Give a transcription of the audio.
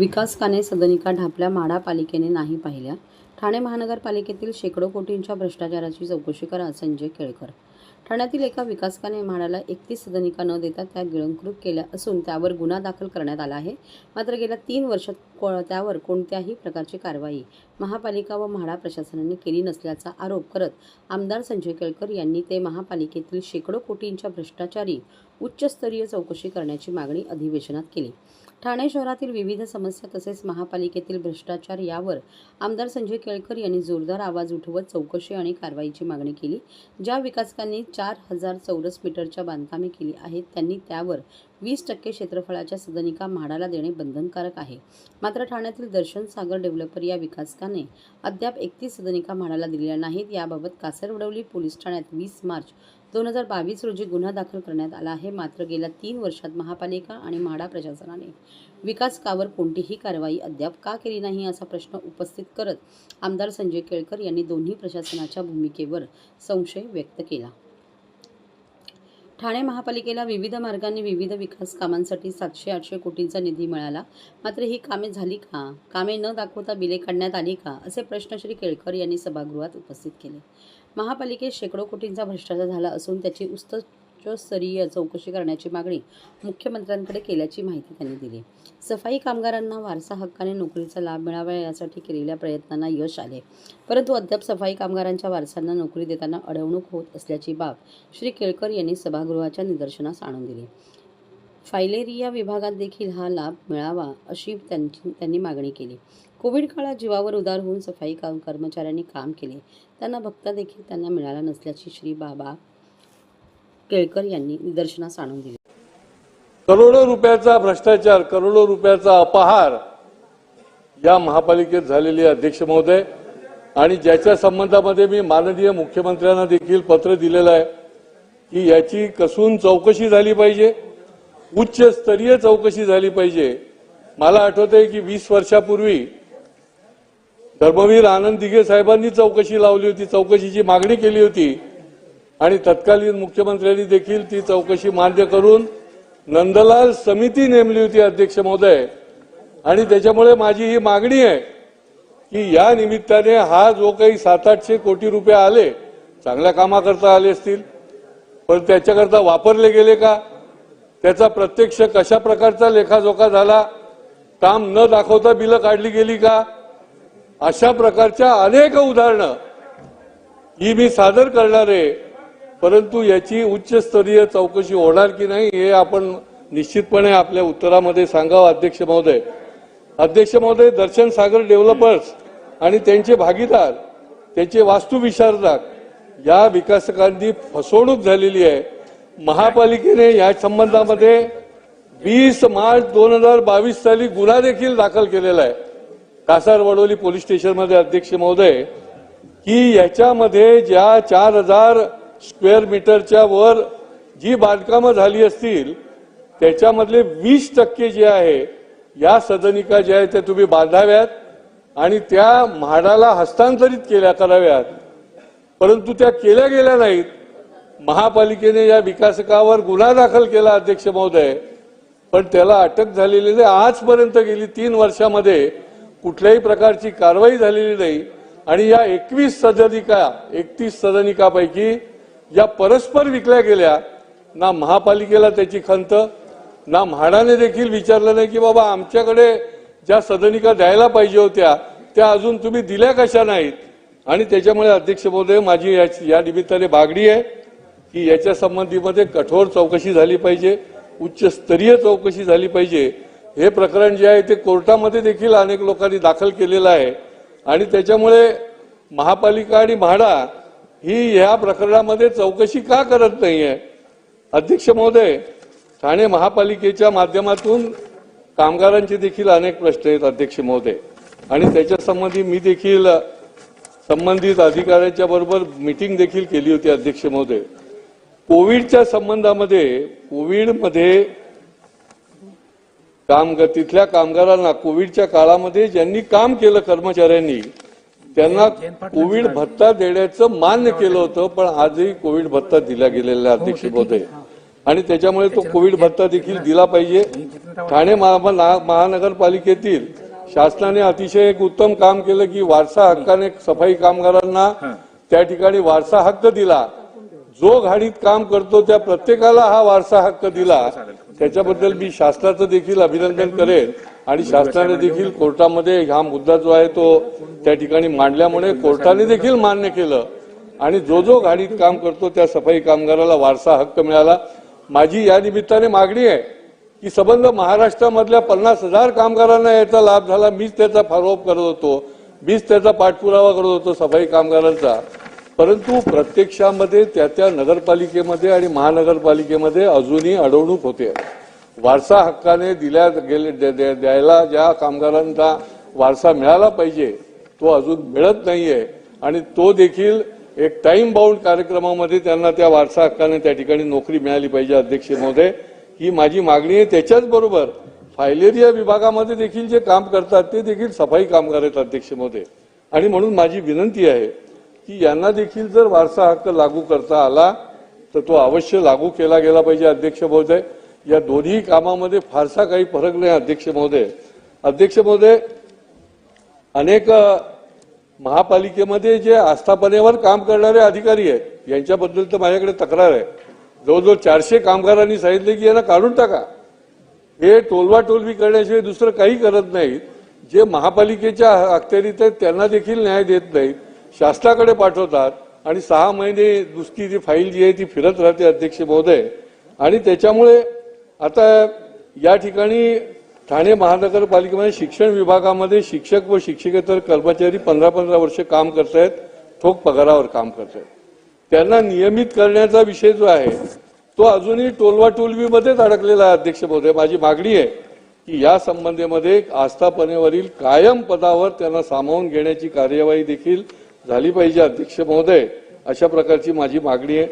विकासकाने सदनिका ढापल्या म्हाडा पालिकेने नाही पाहिल्या. ठाणे महानगरपालिकेतील शेकडो कोटींच्या भ्रष्टाचाराची चौकशी करा संजय केळकर. ठाण्यातील एका विकासकाने म्हाडाला एकतीस सदनिका न देता त्या गिळंकृत केल्या असून त्यावर गुन्हा दाखल करण्यात आला आहे. मात्र गेल्या तीन वर्षात को त्यावर कोणत्याही प्रकारची कारवाई महापालिका व म्हाडा प्रशासनाने केली नसल्याचा आरोप करत आमदार संजय केळकर यांनी ते महापालिकेतील शेकडो कोटींच्या भ्रष्टाचारी उच्चस्तरीय चौकशी करण्याची मागणी अधिवेशनात केली. ठाणे शहरातील विविध समस्या तसेच महापालिकेतील भ्रष्टाचार यावर आमदार संजय केळकर यांनी जोरदार आवाज उठवत चौकशी आणि कारवाईची मागणी केली. ज्या विकासकांनी चार हजार चौरस मीटरच्या बांधकामे केली आहेत त्यांनी त्यावर वीस टक्के क्षेत्रफळाच्या सदनिका म्हाडाला देणे बंधनकारक आहे. मात्र ठाण्यातील दर्शन सागर डेव्हलपर या विकासकाने अद्याप एकतीस सदनिका म्हाडाला दिलेल्या नाहीत. याबाबत कासरवडवली पोलीस ठाण्यात वीस मार्च दोन हजार बावीस रोजी गुन्हा दाखल करण्यात आला आहे. मात्र गेल्या तीन वर्षात महापालिका आणि म्हाडा प्रशासनाने विकासकावर कोणतीही कारवाई अद्याप का केली नाही असा प्रश्न उपस्थित करत आमदार संजय केळकर यांनी दोन्ही प्रशासनाच्या भूमिकेवर संशय व्यक्त केला. ठाणे महापालिकेला विविध मार्गांनी विविध विकास कामांसाठी सातशे आठशे कोटींचा निधी मिळाला. मात्र ही कामे झाली का? कामे न दाखवता बिले काढण्यात आली का? असे प्रश्न श्री केळकर यांनी सभागृहात उपस्थित केले. महापालिकेत शेकडो कोटींचा भ्रष्टाचार झाला असून त्याची उच्चस्तरीय चौकशी करण्याची मागणी मुख्यमंत्र्यांकडे केल्याची माहिती त्यांनी दिली. सफाई कामगारांना वारसा हक्काने नोकरीचा लाभ मिळावा यासाठी केलेल्या प्रयत्नांना यश आले. परंतु अद्याप सफाई कामगारांच्या वारसांना नोकरी देताना अडवणूक होत असल्याची बाब श्री केळकर यांनी सभागृहाच्या निदर्शनास आणून दिली. फायलेरिया विभागात देखील हा लाभ मिळावा अशी त्यांची त्यांनी मागणी केली. कोविड काळात जीवावर उदार होऊन सफाई काम कर्मचाऱ्यांनी काम केले. त्यांना भत्ता देखील त्यांना मिळाला नसल्याची श्री बाबा केळकर यांनी निदर्शनास आणून दिले. करोडो रुपयाचा भ्रष्टाचार करोडो रुपयाचा अपहार या महापालिकेत झालेली अध्यक्ष महोदय आणि ज्याच्या संबंधामध्ये मी माननीय मुख्यमंत्र्यांना देखील पत्र दिलेलं आहे की याची कसून चौकशी झाली पाहिजे उच्च स्तरीय चौकशी झाली पाहिजे. मला आठवतंय की वीस वर्षापूर्वी धर्मवीर आनंद दिघे साहेबांनी चौकशी लावली होती चौकशीची मागणी केली होती. आणि तत्कालीन मुख्यमंत्र्यांनी देखील ती चौकशी मान्य करून नंदलाल समिती नेमली होती अध्यक्ष महोदय. आणि त्याच्यामुळे माझी ही मागणी आहे की या निमित्ताने हा जो काही सात आठशे कोटी रुपये आले चांगल्या कामाकरता आले असतील पण त्याच्याकरता वापरले गेले का? त्याचा प्रत्यक्ष कशा प्रकारचा लेखाजोखा झाला? काम न दाखवता बिलं काढली गेली का? अशा प्रकारच्या अनेक उदाहरणं ही मी सादर करणार आहे. परंतु याची उच्चस्तरीय चौकशी होणार की नाही हे आपण निश्चितपणे आपल्या उत्तरामध्ये सांगावं अध्यक्ष महोदय. अध्यक्ष महोदय दर्शन सागर डेव्हलपर्स आणि त्यांचे भागीदार त्यांचे वास्तुविशारदार या विकासकांनी फसवणूक झालेली आहे. महापालिकेने या संबंधामध्ये वीस मार्च दोन हजार बावीस साली गुन्हा देखील दाखल केलेला आहे. कासार वडोली पोलीस स्टेशनमध्ये अध्यक्ष महोदय की याच्यामध्ये ज्या चार हजार स्क्वेअर मीटरच्या वर जी बांधकामं झाली असतील त्याच्यामधले वीस टक्के जे आहे या सदनिका ज्या आहेत त्या तुम्ही बांधाव्यात आणि त्या म्हाडाला हस्तांतरित केल्या कराव्यात. परंतु त्या केल्या गेल्या नाहीत. महापालिकेने या विकासकावर गुन्हा दाखल केला अध्यक्ष महोदय. पण त्याला अटक झालेली नाही. आजपर्यंत गेली तीन वर्षामध्ये कुठल्याही प्रकारची कारवाई झालेली नाही. आणि या एकवीस सदनिका एकतीस सदनिकापैकी या परस्पर विकल्या गेल्या ना महापालिकेला त्याची खंत ना म्हाडाने देखील विचारलं नाही की बाबा आमच्याकडे ज्या सदनिका द्यायला पाहिजे होत्या त्या अजून तुम्ही दिल्या कशा नाहीत? आणि त्याच्यामुळे अध्यक्ष महोदय माझी याची या निमित्ताने मागणी आहे की याच्या संबंधीमध्ये कठोर चौकशी झाली पाहिजे उच्चस्तरीय चौकशी झाली पाहिजे. हे प्रकरण जे आहे ते कोर्टामध्ये देखील अनेक लोकांनी दाखल केलेलं आहे. आणि त्याच्यामुळे महापालिका आणि म्हाडा ही या प्रकरणामध्ये चौकशी का करत नाहीये? अध्यक्ष महोदय ठाणे महापालिकेच्या माध्यमातून कामगारांचे देखील अनेक प्रश्न आहेत अध्यक्ष महोदय. आणि त्याच्या संबंधी मी देखील संबंधित अधिकाऱ्यांच्या बरोबर मिटिंग देखील केली होती अध्यक्ष महोदय. कोविडच्या संबंधामध्ये कोविडमध्ये काम तिथल्या कामगारांना कोविडच्या काळामध्ये ज्यांनी काम केलं कर्मचाऱ्यांनी त्यांना कोविड भत्ता देण्याचं मान्य केलं होतं पण आजही कोविड भत्ता दिला गेलेला अध्यक्ष महोदय आणि त्याच्यामुळे तो कोविड भत्ता देखील दिला पाहिजे. ठाणे महा- महा- महानगरपालिकेतील शासनाने अतिशय एक उत्तम काम केलं की वारसा हक्काने सफाई कामगारांना त्या ठिकाणी वारसा हक्क दिला. जो घाणीत काम करतो त्या प्रत्येकाला हा वारसा हक्क दिला. त्याच्याबद्दल मी शासनाचं देखील अभिनंदन करेन. आणि शासनाने देखील कोर्टामध्ये हा मुद्दा जो आहे तो त्या ठिकाणी मांडल्यामुळे कोर्टाने देखील मान्य केलं. आणि जो जो गाडीत काम करतो त्या सफाई कामगाराला वारसा हक्क मिळाला. माझी या निमित्ताने मागणी आहे की सबंध महाराष्ट्रामधल्या पन्नास हजार कामगारांना याचा लाभ झाला. मीच त्याचा फॉलोअप करत होतो. मीच त्याचा पाठपुरावा करत होतो सफाई कामगारांचा. परंतु प्रत्यक्षामध्ये त्या त्या नगरपालिकेमध्ये आणि महानगरपालिकेमध्ये अजूनही अडवणूक होते. वारसा हक्काने दिल्या गेले द्या- द्या- द्यायला ज्या कामगारांचा वारसा मिळाला पाहिजे तो अजून मिळत नाहीये. आणि तो देखील एक टाइम बाउंड कार्यक्रमामध्ये त्यांना त्या वारसा हक्काने त्या ठिकाणी नोकरी मिळाली पाहिजे अध्यक्ष महोदय. ही माझी मागणी आहे त्याच्याच बरोबर फायलेरिया विभागामध्ये देखील जे काम करतात ते देखील सफाई कामगार आहेत अध्यक्ष महोदय. आणि म्हणून माझी विनंती आहे की यांना देखील जर वारसा हक्क लागू करता आला तर तो अवश्य लागू केला गेला पाहिजे अध्यक्ष महोदय. या दोन्ही कामामध्ये फारसा काही फरक नाही अध्यक्ष महोदय. अध्यक्ष महोदय अनेक महापालिकेमध्ये जे आस्थापनेवर काम करणारे अधिकारी आहेत यांच्याबद्दल तर माझ्याकडे तक्रार आहे. जवळजवळ चारशे कामगारांनी सांगितले की यांना काढून टाका. हे टोलवा टोलवी करण्याशिवाय दुसरं काही करत नाहीत. जे महापालिकेच्या अखत्यारीत आहेत त्यांना देखील न्याय देत नाहीत. शासनाकडे पाठवतात आणि सहा महिने नुसती जी फाईल जी आहे ती फिरत राहते अध्यक्ष महोदय. आणि त्याच्यामुळे आता या ठिकाणी ठाणे महानगरपालिकेमध्ये शिक्षण विभागामध्ये शिक्षक व शिक्षकेतर कर्मचारी पंधरा पंधरा वर्ष काम करत आहेत ठोक पगारावर काम करतायत. त्यांना नियमित करण्याचा विषय जो आहे तो अजूनही टोलवा टोलवीमध्येच अडकलेला आहे अध्यक्ष महोदय. माझी मागणी आहे की या संबंधीमध्ये आस्थापनेवरील कायम पदावर त्यांना सामावून घेण्याची कार्यवाही देखील झाली पाहिजे अध्यक्ष महोदय. अशा प्रकारची माझी मागणी आहे.